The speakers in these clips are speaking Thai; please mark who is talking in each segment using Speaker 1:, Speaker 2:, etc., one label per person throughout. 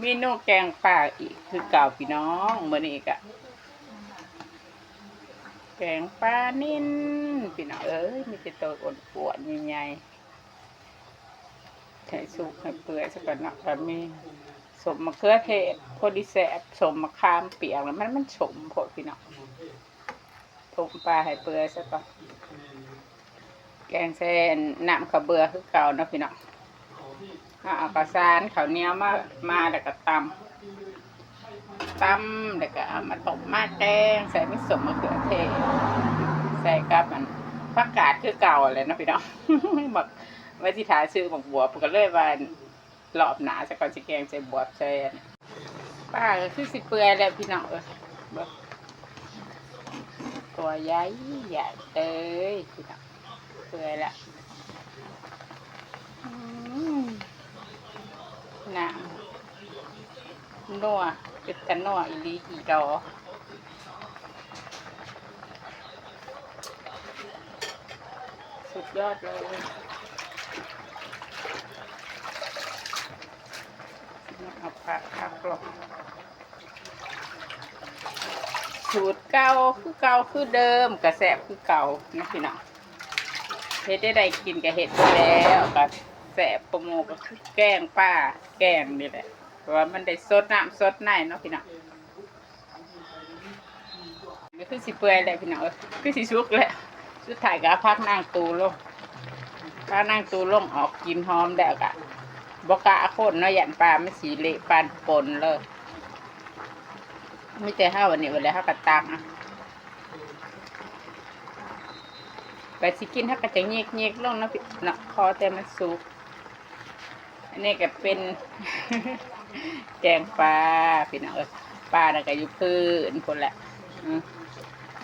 Speaker 1: เมนูแกงป่าอีกคือเก่าพี่น้องเมื่อนี้กะแกงปลานิ่นพี่น้องเอ้ยมีแต่ตัวอ่อนปวดใหญ่ๆใส่สุกให้เปื่อยสักก่อนเนาะแล้วมีสมมะเขือเทศพอดีแสบสมมะขามเปียกแล้วมันมันสมพดพี่น้องทุมปลาให้เปื่อยสักก่อนแกงเส้นน้ำขาเบือคือเก่าเนาะพี่น้อง เอาเอากระสานข้าวเหนียวมามาแล้วก็ตำตำแล้วก็เอามาต้มาแกงใส่มิสมมะเขือเทศใส่กับมันผักกาดคือเก่าเลยนะพี่น้องบอกไว้ที่ถาซื้อบอกบัวปก็เลยว่าหลอบหนาใส่ก่อนสิแกงใส่บัวใส่ป้าก็คือสิเปื่อยแล้วพี่น้องเออตัวใหญ่ใหญ่เอ้ยพี่น้องเปื่อยแล้วอืม น้ำนัวเป็นกันนัวอีหลีอีดอสุดยอดเลยเอาผักผักลงสูตรเก่าคือเก่าคือเดิมกระแสบคือเก่านะพี่น้องเฮ็ดได้ได้กินกับเห็ดแล้วก็ แสบโปรโมก็คือแกงป้าแกงนี่แหละเพราะว่ามันได้สดน้ำสดในเนาะพี่น้องนี่คือสิเปื่อยเลยพี่น้องคือสิสุกแล้วสุดท้ายก็เอาพักนั่งตูลงพักนั่งตูลงออกกินหอมแล้วก็บกล้าโคนเนาะยันปลาไม่สีเละปานปนเลยไม่แต่ห้าวันนี้วันแล้วห้ากระตักอะไปสิกินถ้าก็จะเงียกเงียกลงเนาะพี่เนาะคอแต่มันสุก อันนี้ก็เป็น แกงปลาพี่น้องเอ้ยปลาน่ะก็อยู่พื้นคนแหละอืม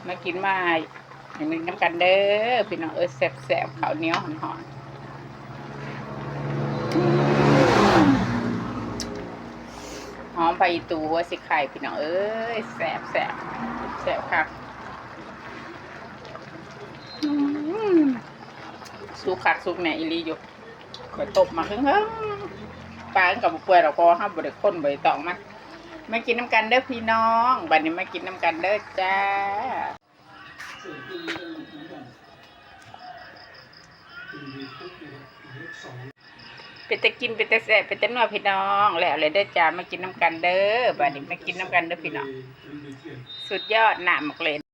Speaker 1: มากินมาอย่างนึงน้ำกันเด้อพี่น้องเอ้ยแซ่บๆข้าวเหนียวหอนๆหอมไปอีตูหัวสิไข่พี่น้องเอ้ยแซ่บแซ่บแซ่บค่ะอืมสุกคักสุกแหน่อีหลีอยู่ ข่อยตบมาครึ่งเฮ้ปลากับเปื่อยเราก็ห้ามบริคนบริตองมันมากินน้ำกันเด้อพี่น้องบัดนี้มากินน้ำกันเด้อจ้าเป็นตะกินเป็นตะแสบเป็นตะนัวพี่น้องแล้วเลยเด้อจ้ามากินน้ำกันเด้อบัดนี้มากินน้ำกันเด้อพี่น้อง สุดยอดหนามกเลย